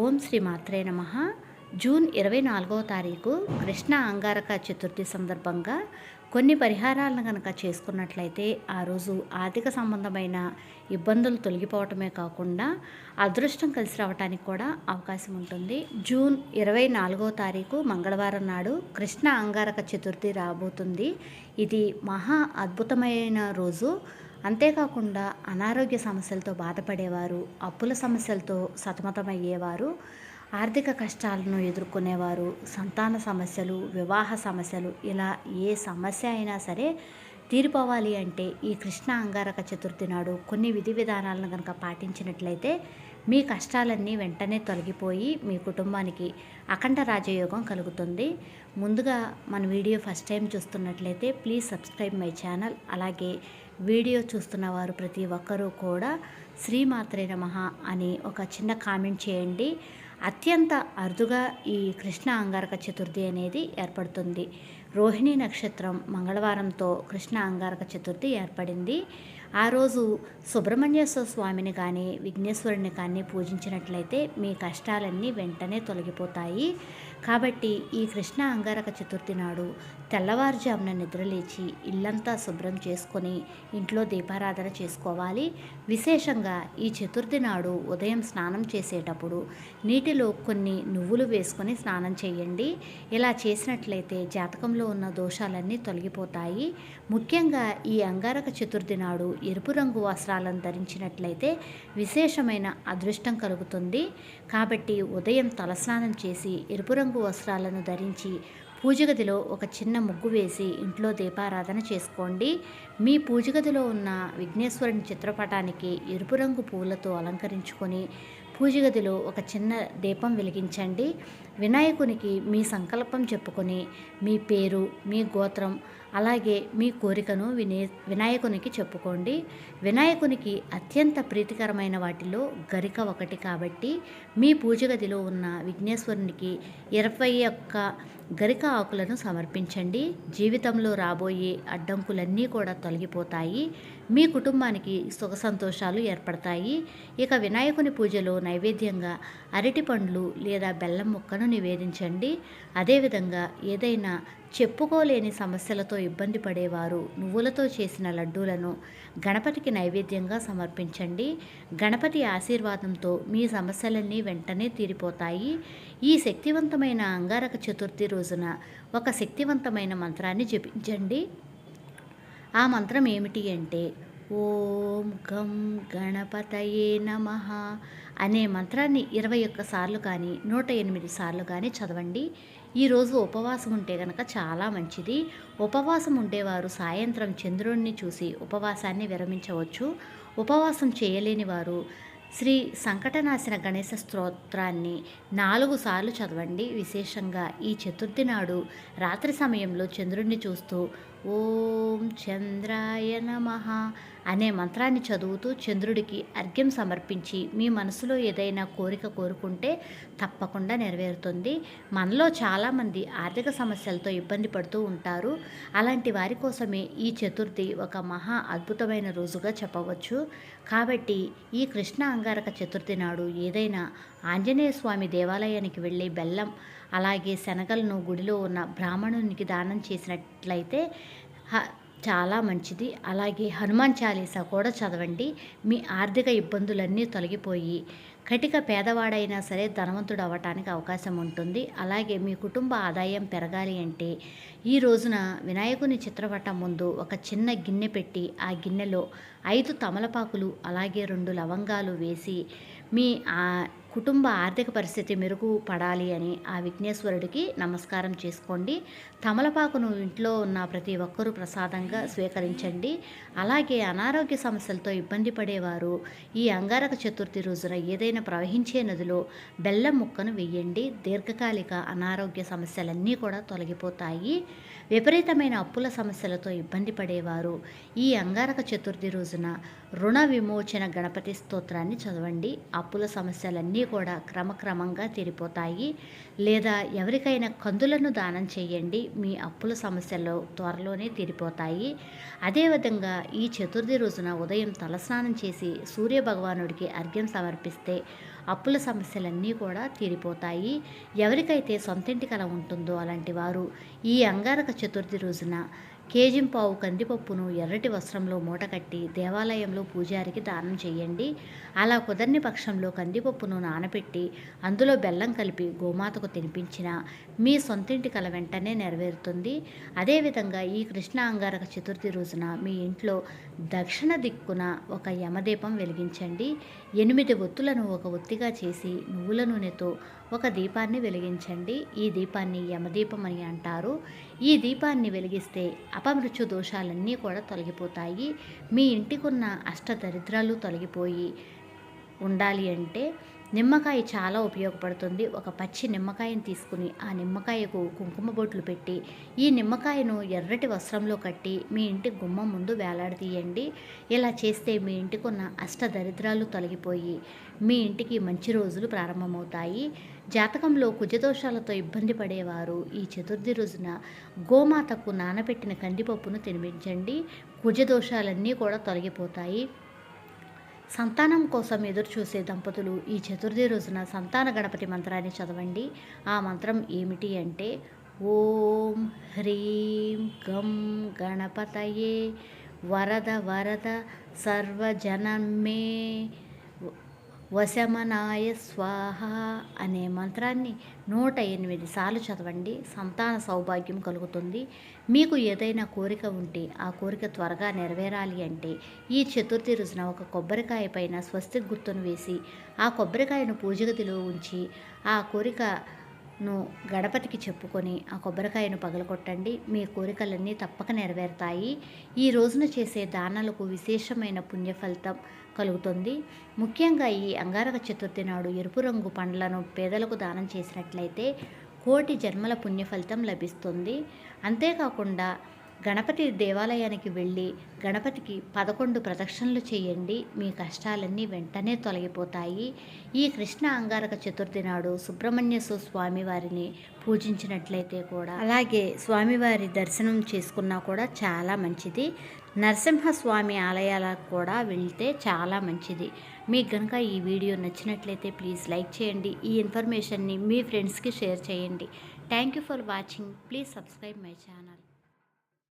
ఓం శ్రీ మాత్రే నమ. జూన్ ఇరవై నాలుగవ తారీఖు కృష్ణ అంగారక చతుర్థి సందర్భంగా కొన్ని పరిహారాలను కనుక చేసుకున్నట్లయితే ఆ రోజు ఆర్థిక సంబంధమైన ఇబ్బందులు తొలగిపోవటమే కాకుండా అదృష్టం కలిసి రావడానికి కూడా అవకాశం ఉంటుంది. జూన్ ఇరవై నాలుగవ తారీఖు మంగళవారం నాడు కృష్ణ అంగారక చతుర్థి రాబోతుంది. ఇది మహా అద్భుతమైన రోజు. అంతేకాకుండా అనారోగ్య సమస్యలతో బాధపడేవారు అప్పుల సమస్యలతో సతమతమయ్యేవారు ఆర్థిక కష్టాలను ఎదుర్కొనేవారు సంతాన సమస్యలు వివాహ సమస్యలు ఇలా ఏ సమస్య అయినా సరే తీరిపోవాలి అంటే ఈ కృష్ణ అంగారక చతుర్థి నాడు కొన్ని విధి విధానాలను కనుక పాటించినట్లయితే మీ కష్టాలన్నీ వెంటనే తొలగిపోయి మీ కుటుంబానికి అఖండ రాజయోగం కలుగుతుంది. ముందుగా మన వీడియో ఫస్ట్ టైం చూస్తున్నట్లయితే ప్లీజ్ సబ్స్క్రైబ్ మై ఛానల్. అలాగే వీడియో చూస్తున్న వారు ప్రతి ఒక్కరూ కూడా శ్రీమాత్రే నమః అని ఒక చిన్న కామెంట్ చేయండి. అత్యంత అరుదుగా ఈ కృష్ణ అంగారక చతుర్థి అనేది ఏర్పడుతుంది. రోహిణి నక్షత్రం మంగళవారంతో కృష్ణ అంగారక చతుర్థి ఏర్పడింది. ఆ రోజు సుబ్రహ్మణ్యేశ్వర స్వామిని కానీ విఘ్నేశ్వరుని కానీ పూజించినట్లయితే మీ కష్టాలన్నీ వెంటనే తొలగిపోతాయి. కాబట్టి ఈ కృష్ణ అంగారక చతుర్థి నాడు తెల్లవారుజామున నిద్రలేచి ఇల్లంతా శుభ్రం చేసుకొని ఇంట్లో దీపారాధన చేసుకోవాలి. విశేషంగా ఈ చతుర్థి నాడు ఉదయం స్నానం చేసేటప్పుడు నీటిలో కొన్ని నువ్వులు వేసుకొని స్నానం చేయండి. ఇలా చేసినట్లయితే జాతకంలో ఉన్న దోషాలన్నీ తొలగిపోతాయి. ముఖ్యంగా ఈ అంగారక చతుర్థి నాడు ఎరుపు రంగు వస్త్రాలను ధరించినట్లయితే విశేషమైన అదృష్టం కలుగుతుంది. కాబట్టి ఉదయం తలస్నానం చేసి ఎరుపు రంగు వస్త్రాలను ధరించి పూజగదిలో ఒక చిన్న ముగ్గు వేసి ఇంట్లో దీపారాధన చేసుకోండి. మీ పూజగదిలో ఉన్న విఘ్నేశ్వరుని చిత్రపటానికి ఎరుపు రంగు పూలతో అలంకరించుకొని పూజగదిలో ఒక చిన్న దీపం వెలిగించండి. వినాయకునికి మీ సంకల్పం చెప్పుకొని మీ పేరు మీ గోత్రం అలాగే మీ కోరికను వినే వినాయకునికి చెప్పుకోండి. వినాయకునికి అత్యంత ప్రీతికరమైన వాటిలో గరిక ఒకటి కాబట్టి మీ పూజ గదిలో ఉన్న విఘ్నేశ్వరునికి ఇరవై ఒక్క గరిక ఆకులను సమర్పించండి. జీవితంలో రాబోయే అడ్డంకులన్నీ కూడా తొలగిపోతాయి. మీ కుటుంబానికి సుఖ సంతోషాలు ఏర్పడతాయి. ఇక వినాయకుని పూజలో నైవేద్యంగా అరటి పండ్లు లేదా బెల్లం ముక్కను నివేదించండి. అదేవిధంగా ఏదైనా చెప్పుకోలేని సమస్యలతో ఇబ్బంది పడేవారు. నువ్వులతో చేసిన లడ్డూలను గణపతికి నైవేద్యంగా సమర్పించండి. గణపతి ఆశీర్వాదంతో మీ సమస్యలన్నీ వెంటనే తీరిపోతాయి. ఈ శక్తివంతమైన అంగారక చతుర్థి రోజున ఒక శక్తివంతమైన మంత్రాన్ని జపించండి. ఆ మంత్రం ఏమిటి అంటే ఓం గం గణపతయే నమ అనే మంత్రాన్ని ఇరవై ఒక్క సార్లు కానీ నూట ఎనిమిది సార్లు కానీ చదవండి. ఈరోజు ఉపవాసం ఉంటే కనుక చాలా మంచిది. ఉపవాసం ఉండేవారు సాయంత్రం చంద్రుడిని చూసి ఉపవాసాన్ని విరమించవచ్చు. ఉపవాసం చేయలేని వారు శ్రీ సంకటనాశన గణేశ స్తోత్రాన్ని నాలుగు సార్లు చదవండి. విశేషంగా ఈ చతుర్థి నాడు రాత్రి సమయంలో చంద్రుడిని చూస్తూ ఓం చంద్రాయ నమ అనే మంత్రాన్ని చదువుతూ చంద్రుడికి అర్ఘ్యం సమర్పించి మీ మనసులో ఏదైనా కోరిక కోరుకుంటే తప్పకుండా నెరవేరుతుంది. మనలో చాలామంది ఆర్థిక సమస్యలతో ఇబ్బంది పడుతూ ఉంటారు. అలాంటి వారి కోసమే ఈ చతుర్థి ఒక మహా అద్భుతమైన రోజుగా చెప్పవచ్చు. కాబట్టి ఈ కృష్ణ అంగారక చతుర్థి నాడు ఏదైనా ఆంజనేయ స్వామి దేవాలయానికి వెళ్ళి బెల్లం అలాగే శనగలను గుడిలో ఉన్న బ్రాహ్మణునికి దానం చేసినట్లయితే చాలా మంచిది. అలాగే హనుమాన్ చాలీసా కూడా చదవండి. మీ ఆర్థిక ఇబ్బందులన్నీ తొలగిపోయి కటిక పేదవాడైనా సరే ధనవంతుడు అవ్వటానికి అవకాశం ఉంటుంది. అలాగే మీ కుటుంబ ఆదాయం పెరగాలి అంటే ఈ రోజున వినాయకుని చిత్రపటం ముందు ఒక చిన్న గిన్నె పెట్టి ఆ గిన్నెలో ఐదు తమలపాకులు అలాగే రెండు లవంగాలు వేసి మీ కుటుంబ ఆర్థిక పరిస్థితి మెరుగుపడాలి అని ఆ విఘ్నేశ్వరుడికి నమస్కారం చేసుకోండి. తమలపాకును ఇంట్లో ఉన్న ప్రతి ఒక్కరూ ప్రసాదంగా స్వీకరించండి. అలాగే అనారోగ్య సమస్యలతో ఇబ్బంది పడేవారు ఈ అంగారక చతుర్థి రోజున ఏదైనా ప్రవహించే నదిలో బెల్లం ముక్కను వెయ్యండి దీర్ఘకాలిక అనారోగ్య సమస్యలన్నీ కూడా తొలగిపోతాయి. విపరీతమైన అప్పుల సమస్యలతో ఇబ్బంది పడేవారు ఈ అంగారక చతుర్థి రోజున రుణ విమోచన గణపతి స్తోత్రాన్ని చదవండి. అప్పుల సమస్యలన్నీ కూడా క్రమక్రమంగా తీరిపోతాయి. లేదా ఎవరికైనా కందులను దానం చేయండి మీ అప్పుల సమస్యలు త్వరలోనే తీరిపోతాయి. అదేవిధంగా ఈ చతుర్థి రోజున ఉదయం తలస్నానం చేసి సూర్య భగవానుడికి అర్ఘ్యం సమర్పిస్తే అప్పుల సమస్యలన్నీ కూడా తీరిపోతాయి. ఎవరికైతే సొంతింటి కల ఉంటుందో అలాంటి వారు ఈ అంగారక చతుర్థి రోజున కేజింపావు కందిపప్పును ఎర్రటి వస్త్రంలో మూటకట్టి దేవాలయంలో పూజారికి దానం చేయండి. అలా కుదర్ని పక్షంలో కందిపప్పును నానబెట్టి అందులో బెల్లం కలిపి గోమాతకు తినిపించిన మీ సొంతింటి కల వెంటనే నెరవేరుతుంది. అదేవిధంగా ఈ కృష్ణ అంగారక చతుర్థి రోజున మీ ఇంట్లో దక్షిణ దిక్కున ఒక యమదీపం వెలిగించండి. ఎనిమిది ఒత్తులను ఒక ఒత్తిగా చేసి నువ్వుల నూనెతో ఒక దీపాన్ని వెలిగించండి. ఈ దీపాన్ని యమదీపం అని అంటారు. ఈ దీపాన్ని వెలిగిస్తే అపమృత్యు దోషాలన్నీ కూడా తొలగిపోతాయి. మీ ఇంటికున్న అష్టదరిద్రాలు తొలగిపోయి ఉండాలి అంటే నిమ్మకాయ చాలా ఉపయోగపడుతుంది. ఒక పచ్చి నిమ్మకాయను తీసుకుని ఆ నిమ్మకాయకు కుంకుమ బొట్లు పెట్టి ఈ నిమ్మకాయను ఎర్రటి వస్త్రంలో కట్టి మీ ఇంటి గుమ్మం ముందు వేలాడదీయండి ఇలా చేస్తే మీ ఇంటికి ఉన్న అష్టదరిద్రాలు తొలగిపోయి మీ ఇంటికి మంచి రోజులు ప్రారంభమవుతాయి. జాతకంలో కుజదోషాలతో ఇబ్బంది పడేవారు ఈ చతుర్థి రోజున గోమాతకు నానబెట్టిన కందిపప్పును తినిపించండి. కుజదోషాలన్నీ కూడా తొలగిపోతాయి. సంతానం కోసం ఎదురు చూసే దంపతులు ఈ చతుర్థి రోజున సంతాన గణపతి మంత్రాన్ని చదవండి. ఆ మంత్రం ఏమిటి అంటే ఓం హ్రీం గం గణపతయే వరద వరద సర్వజనమే వశమనాయ స్వాహ అనే మంత్రాన్ని నూట ఎనిమిది సార్లు చదవండి. సంతాన సౌభాగ్యం కలుగుతుంది. మీకు ఏదైనా కోరిక ఉంటే ఆ కోరిక త్వరగా నెరవేరాలి అంటే ఈ చతుర్థి రోజున ఒక కొబ్బరికాయ పైన స్వస్తి గుర్తును వేసి ఆ కొబ్బరికాయను పూజగదిలో ఉంచి ఆ కోరిక ను గణపతికి చెప్పుకొని ఆ కొబ్బరికాయను పగలగొట్టండి. మీ కోరికలన్నీ తప్పక నెరవేరుతాయి. ఈ రోజున చేసే దానాలకు విశేషమైన పుణ్య ఫలితం కలుగుతుంది. ముఖ్యంగా ఈ అంగారక చతుర్థి నాడు ఎరుపు రంగు పండ్లను పేదలకు దానం చేసినట్లయితే కోటి జన్మల పుణ్య ఫలితం లభిస్తుంది. అంతేకాకుండా గణపతి దేవాలయానికి వెళ్ళి గణపతికి పదకొండు ప్రదక్షిణలు చేయండి. మీ కష్టాలన్నీ వెంటనే తొలగిపోతాయి. ఈ కృష్ణ అంగారక చతుర్థి నాడు సుబ్రహ్మణ్యసు స్వామి వారిని పూజించినట్లయితే కూడా అలాగే స్వామివారి దర్శనం చేసుకున్నా కూడా చాలా మంచిది. నరసింహస్వామి ఆలయాలకు కూడా వెళ్తే చాలా మంచిది. మీకు కనుక ఈ వీడియో నచ్చినట్లయితే ప్లీజ్ లైక్ చేయండి. ఈ ఇన్ఫర్మేషన్ని మీ ఫ్రెండ్స్కి షేర్ చేయండి. Thank you for watching. Please subscribe my channel.